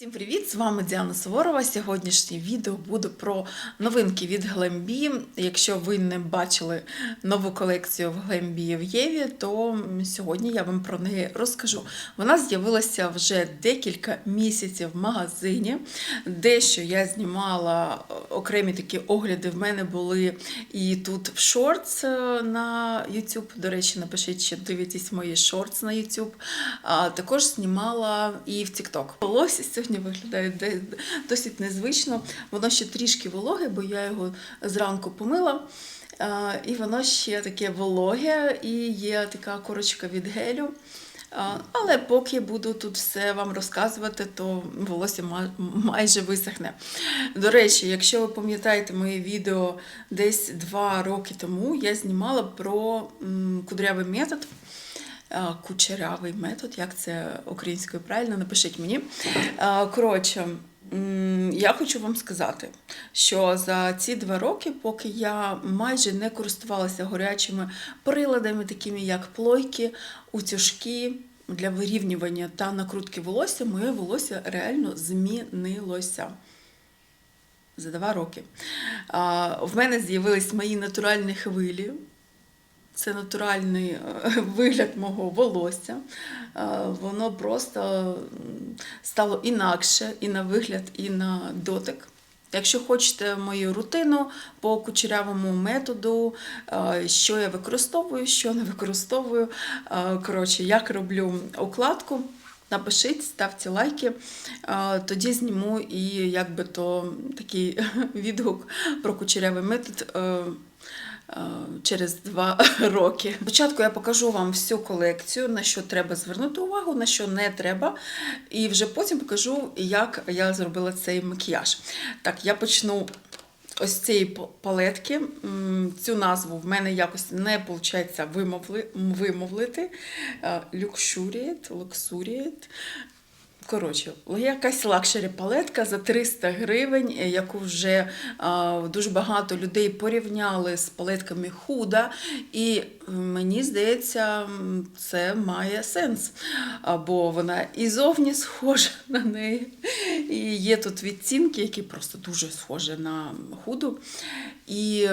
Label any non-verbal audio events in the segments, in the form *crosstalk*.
Всім привіт! З вами Діана Суворова. Сьогоднішнє відео буде про новинки від Glambi. Якщо ви не бачили нову колекцію в Glambi в Єві, то сьогодні я вам про неї розкажу. Вона з'явилася вже декілька місяців в магазині. Дещо я знімала окремі такі огляди. В мене були і тут в шортс на YouTube. До речі, напишіть, чи дивитесь мої шортс на YouTube. А також знімала і в TikTok. Волосся сьогодні виглядає досить незвично. Воно ще трішки вологе, бо я його зранку помила. І воно ще таке вологе, і є така корочка від гелю. Але поки буду тут все вам розказувати, то волосся майже висохне. До речі, якщо ви пам'ятаєте моє відео десь два роки тому, я знімала про кудрявий метод. Кучерявий метод, як це українською правильно, напишіть мені. Коротше, я хочу вам сказати, що за ці два роки, поки я майже не користувалася горячими приладами, такими як плойки, утюжки для вирівнювання та накрутки волосся, моє волосся реально змінилося. За два роки. В мене з'явились мої натуральні хвилі. Це натуральний е, *laughs* вигляд мого волосся. Е, Воно просто стало інакше і на вигляд, і на дотик. Якщо хочете мою рутину по кучерявому методу, е, що я використовую, що не використовую, коротше, як роблю укладку. Напишіть, ставте лайки, тоді зніму і якби то такий *laughs* відгук про кучерявий метод. Е, Через два *laughs* роки. Спочатку я покажу вам всю колекцію, на що треба звернути увагу, на що не треба. І вже потім покажу, як я зробила цей макіяж. Так, я почну ось цієї палетки. Цю назву в мене якось не виходить вимовли, вимовлити. Luxuriate, Luxuriate. Коротше, якась лакшері палетка за 300 гривень, е, яку вже а, дуже багато людей порівняли з палетками худа. І е, мені здається, це має сенс. Бо вона і зовні схожа *laughs* на неї. І є тут відцінки, які просто дуже схожі на худу. І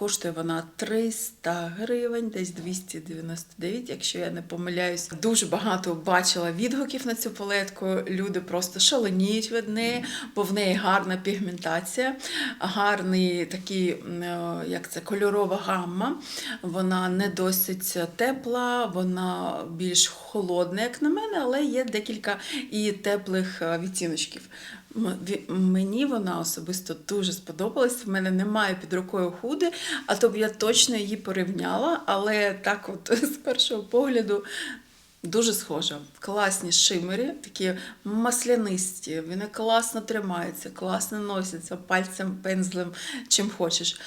Коштує вона 300 гривень, десь 299, якщо я не помиляюсь. Дуже багато бачила відгуків на цю палетку. Люди просто шаленіють від неї, бо в неї гарна пігментація, гарний такий, е, як це, кольорова гамма. Вона не досить тепла, вона більш холодна, як на мене, але є декілька і теплих е, відтіночків. Мені вона особисто дуже сподобалась. В мене немає під рукою худи, а то б я точно її порівняла. Але так, от *laughs* з першого погляду, дуже схожа. Класні шимері, такі маслянисті, вони класно тримаються, класно носяться пальцем, пензлем, чим хочеш.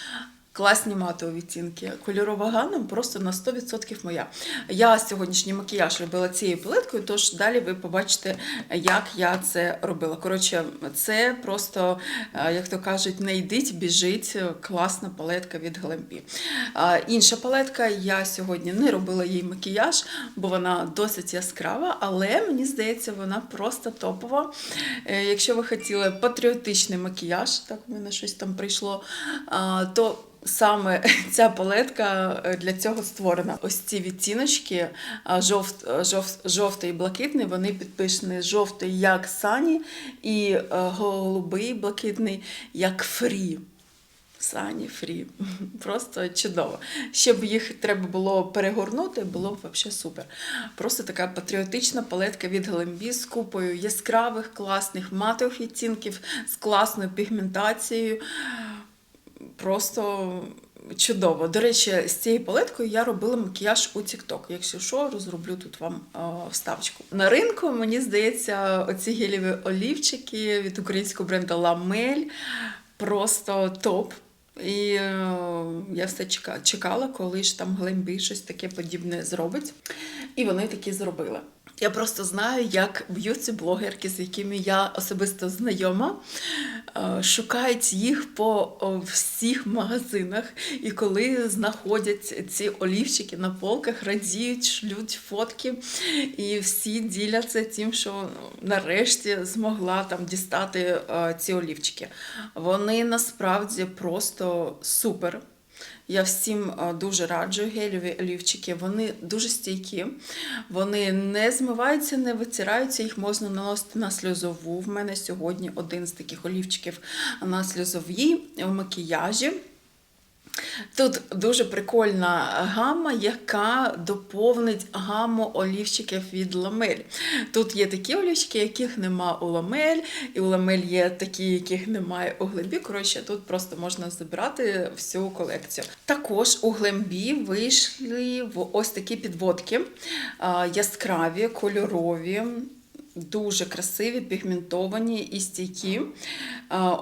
Класні матові відтінки. Кольорова гамма просто на 100% моя. Я сьогоднішній макіяж робила цією палеткою, тож далі ви побачите, як я це робила. Коротше, це просто, е, як то кажуть, не йдіть, біжить. Класна палетка від Glambi. Інша палетка, я сьогодні не робила їй макіяж, бо вона досить яскрава, але мені здається, вона просто топова. Е, Якщо ви хотіли патріотичний макіяж, так у мене щось там прийшло, то Саме *laughs* ця палетка е, для цього створена. Ось ці відтіночки жовт, е, жовт, жовтий і блакитний, вони підписані жовтий як Сані, і е, голубий блакитний як Фрі. Сані Фрі. *laughs* Просто чудово. Щоб їх треба було перегорнути, було б взагалі супер. Просто така патріотична палетка від Glambi з купою яскравих, класних матових відтінків, з класною пігментацією просто чудово. До речі, з цією палеткою я робила макіяж у TikTok. Якщо що, розроблю тут вам е, вставочку. На ринку, мені здається, оці геліві олівчики від українського бренду Ламель просто топ. І е, я все чекала, коли ж там Glambi щось таке подібне зробить. І вони такі зробили. Я просто знаю, як б'ються блогерки, з якими я особисто знайома, е, шукають їх по всіх магазинах. І коли знаходять ці олівчики на полках, радіють, шлють фотки, і всі діляться тим, що нарешті змогла там дістати е, ці олівчики. Вони насправді просто супер. Я всім е, дуже раджу гелеві олівчики. Вони дуже стійкі, вони не змиваються, не витираються, їх можна наносити на сльозову. В мене сьогодні один з таких олівчиків на сльозовій в макіяжі. Тут дуже прикольна гама, яка доповнить гаму олівчиків від ламель. Тут є такі олівчики, яких нема у ламель, і у ламель є такі, яких немає у глембі. Коротше, тут просто можна забирати всю колекцію. Також у глембі вийшли ось такі підводки яскраві, кольорові. Дуже красиві, пігментовані і стійкі.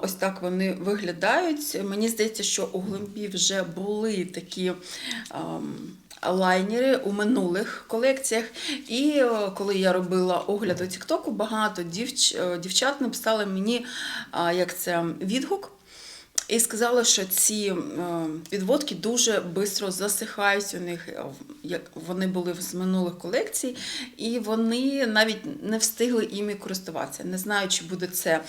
Ось так вони виглядають. Мені здається, що у глембі вже були такі. Лайнери у минулих колекціях. І е, коли я робила огляд у Тіктоку, багато дівч... е, дівчат написали мені як це відгук. І сказали, що ці е, підводки дуже швидко засихають у них. е, Як вони були з минулих колекцій, і вони навіть не встигли іми користуватися. Не знаю, чи буде це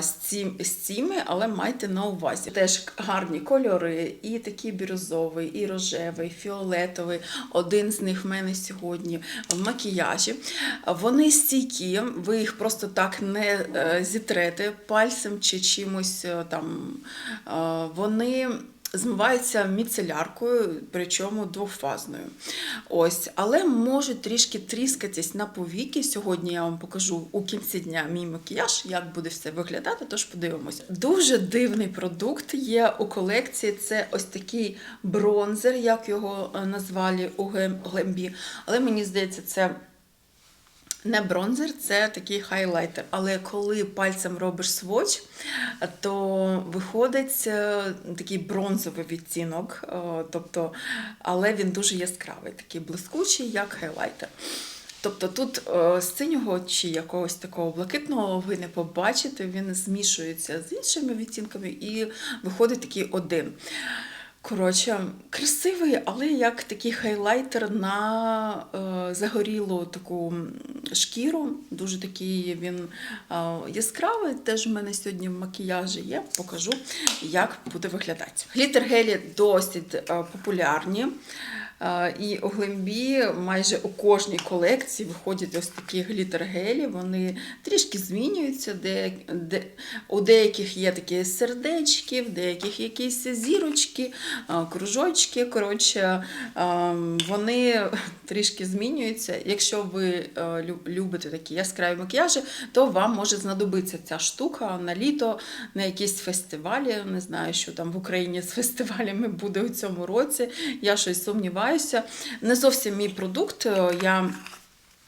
з, цим, цими, але майте на увазі. Теж гарні кольори, і такий бірюзовий, і рожевий, фіолетовий. Один з них в мене сьогодні в макіяжі. Вони стійкі, ви їх просто так не е, зітрете пальцем чи чимось е, там. Е, Вони змиваються міцеляркою, причому двохфазною. Ось, але можуть трішки тріскатись на повіки. Сьогодні я вам покажу у кінці дня мій макіяж, як буде все виглядати, тож подивимося. Дуже дивний продукт є у колекції. Це ось такий бронзер, як його е, назвали у Глем- глембі. Але мені здається, це. Не бронзер, це такий хайлайтер. Але коли пальцем робиш сводч, то виходить е, такий бронзовий відтінок, е, тобто, але він дуже яскравий, такий блискучий, як хайлайтер. Тобто тут е, синього чи якогось такого блакитного ви не побачите, він змішується з іншими відтінками і виходить такий один. Коротше, красивий, але як такий хайлайтер на е, загорілу таку шкіру. Дуже такий він е, яскравий. Теж в мене сьогодні в макіяжі є. Покажу, як буде виглядати. Глітер-гелі досить е, популярні. І у глембі майже у кожній колекції виходять ось такі глітер-гелі. Вони трішки змінюються. Де, де, у деяких є такі сердечки, в деяких якісь зірочки, кружочки. Коротше, вони трішки змінюються. Якщо ви любите такі яскраві макіяжі, то вам може знадобитися ця штука на літо, на якісь фестивалі. Не знаю, що там в Україні з фестивалями буде у цьому році. Я щось сумніваюся. Не зовсім мій продукт. е, Я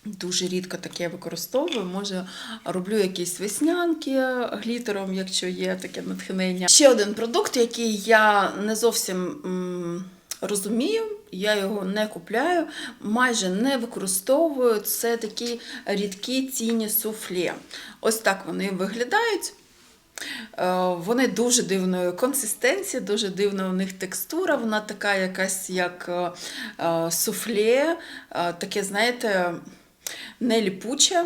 Дуже рідко таке використовую. Може, роблю якісь веснянки глітером, якщо є таке натхнення. Ще один продукт, який я не зовсім розумію, я його не купляю, майже не використовую. Це такі рідкі тіні суфле. Ось так вони виглядають. Е, Вони дуже дивної консистенції, дуже дивна у них текстура. Вона така якась як е, е, суфле, таке, знаєте, не ліпуче.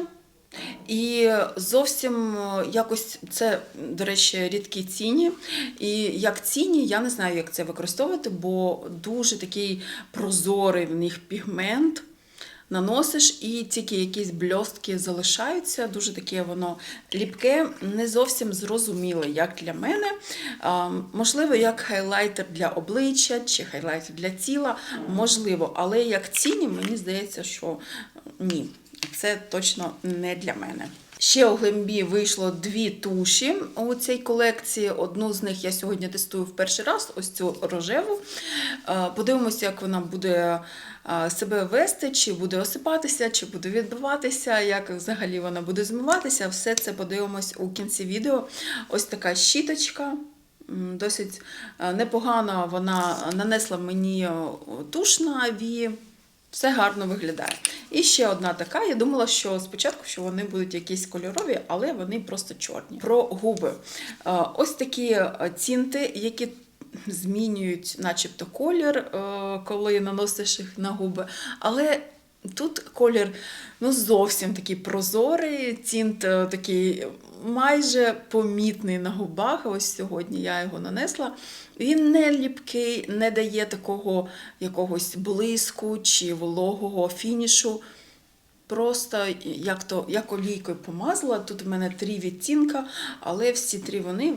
І зовсім якось це, до речі, рідкі ціні. І як ціні, я не знаю, як це використовувати, бо дуже такий прозорий в них пігмент. Наносиш і тільки якісь бльостки залишаються, дуже таке воно ліпке, не зовсім зрозуміле, як для мене. Можливо, як хайлайтер для обличчя чи хайлайтер для тіла, можливо, але як ціні, мені здається, що ні, це точно не для мене. Ще у глембі вийшло дві туші у цій колекції. Одну з них я сьогодні тестую в перший раз, ось цю рожеву. Е, Подивимося, як вона буде е, себе вести, чи буде осипатися, чи буде відбиватися, як взагалі вона буде змиватися. Все це подивимось у кінці відео. Ось така щіточка. Досить е, непогано вона нанесла мені туш на вії. Все гарно виглядає. І ще одна така. Я думала, що спочатку що вони будуть якісь кольорові, але вони просто чорні. Про губи. Е, Ось такі е, тінти, які змінюють, начебто, колір, е, коли наносиш їх на губи. Але тут колір ну, зовсім такий прозорий, тінт е, такий майже помітний на губах. Ось сьогодні я його нанесла. Він не ліпкий, не дає такого якогось блиску чи вологого фінішу. Просто як то як олійкою помазала. Тут в мене три відтінка, але всі три вони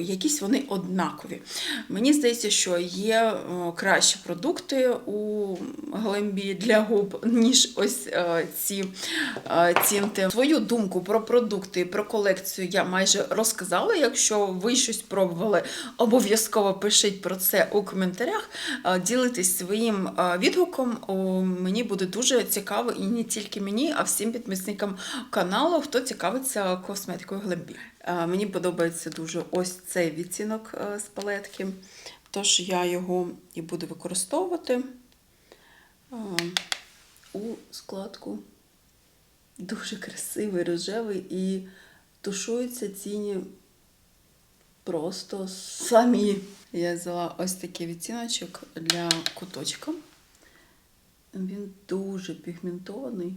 якісь вони однакові. Мені здається, що є о, кращі продукти у глембі для губ, ніж ось е, ці е, тінти. Свою думку про продукти про колекцію я майже розказала. Якщо ви щось пробували, обов'язково пишіть про це у коментарях. Е, Ділитесь своїм е, відгуком. Мені буде дуже цікаво і не тільки мені, а всім підписникам каналу, хто цікавиться косметикою Глембі. Е, Мені подобається дуже ось цей відтінок е, з палетки, тож я його і буду використовувати е, у складку. Дуже красивий, рожевий і тушуються ціні просто самі. Я взяла ось такий відтіночок для куточка. Він дуже пігментований.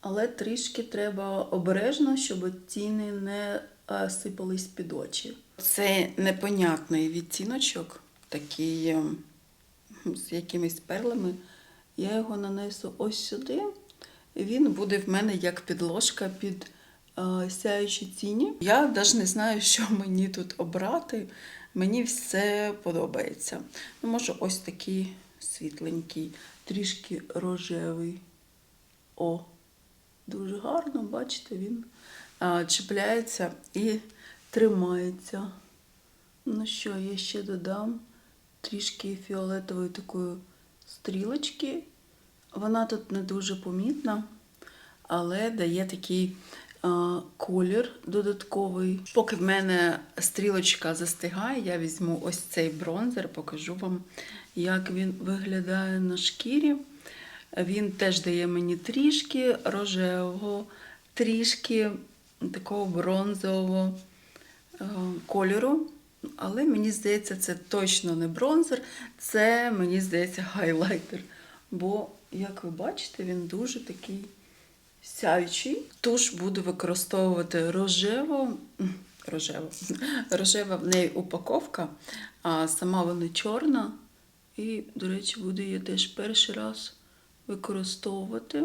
Але трішки треба обережно, щоб тіни не е, сипались під очі. Це непонятний відтіночок, такий е, з якимись перлами. Я його нанесу ось сюди. Він буде в мене як підложка під е, сяючі тіні. Я навіть не знаю, що *laughs* мені тут обрати. Мені все подобається. Ну, може, ось такий світленький, трішки рожевий. О, дуже гарно, бачите, він чіпляється і тримається. Ну що, я ще додам трішки фіолетової такої стрілочки. Вона тут не дуже помітна, але дає такий а, колір додатковий. Поки в мене стрілочка застигає, я візьму ось цей бронзер, покажу вам, як він виглядає на шкірі. Він теж дає мені трішки рожевого, трішки такого бронзового е, кольору. Але мені здається, це точно не бронзер, це, мені здається, хайлайтер. Бо, як ви бачите, він дуже такий сяючий. Туш буду використовувати рожево, рожево, *laughs* рожева в неї упаковка, а сама вона чорна. І, до речі, буду її теж перший раз використовувати.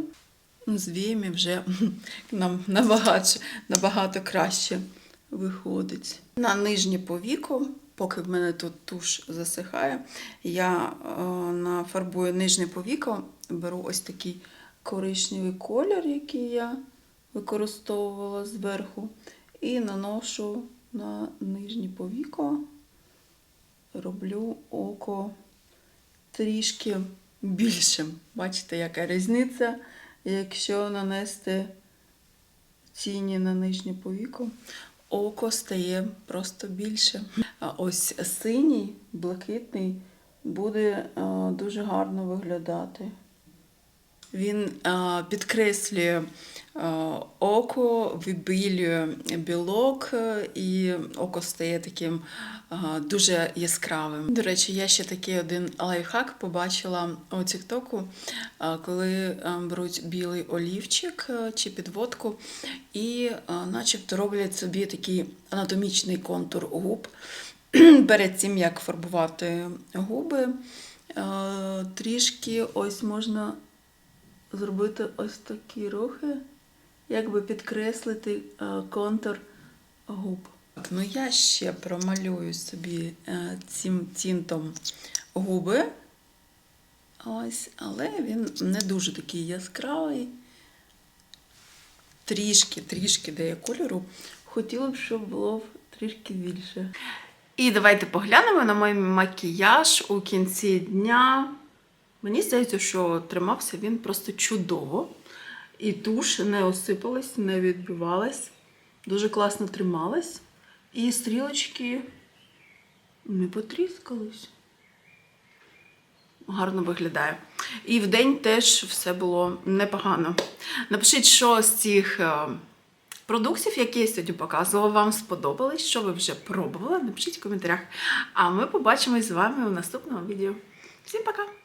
З віями вже *laughs* нам набагато, набагато краще виходить. На нижнє повіко, поки в мене тут туш засихає, я е, нафарбую нижнє повіко, беру ось такий коричневий колір, який я використовувала зверху, і наношу на нижнє повіко, роблю око трішки більшим. Бачите, яка різниця, якщо нанести тіні на нижнє повіку, око стає просто більше. А ось синій, блакитний буде е, дуже гарно виглядати. Він е, підкреслює е, око, вибілює білок, е, і око стає таким дуже яскравим. До речі, я ще такий один лайфхак побачила у Тіктоку, коли беруть білий олівчик чи підводку і начебто роблять собі такий анатомічний контур губ. *clears throat* Перед тим, як фарбувати губи, трішки ось можна зробити ось такі рухи, якби підкреслити е, контур губ. Ну я ще промалюю собі е, цим тінтом губи. Ось, але він не дуже такий яскравий. Трішки, трішки дає кольору. Хотіла б, щоб було трішки більше. І давайте поглянемо на мій макіяж у кінці дня. Мені здається, що тримався він просто чудово. І туш не осипалась, не відбивалась. Дуже класно трималась. І стрілочки не потріскались. гарно виглядає. І в день теж все було непогано. Напишіть, що з цих е, продуктів, які я сьогодні показувала, вам сподобались, що ви вже пробували. Напишіть в коментарях. А ми побачимось з вами у наступному відео. Всім пока!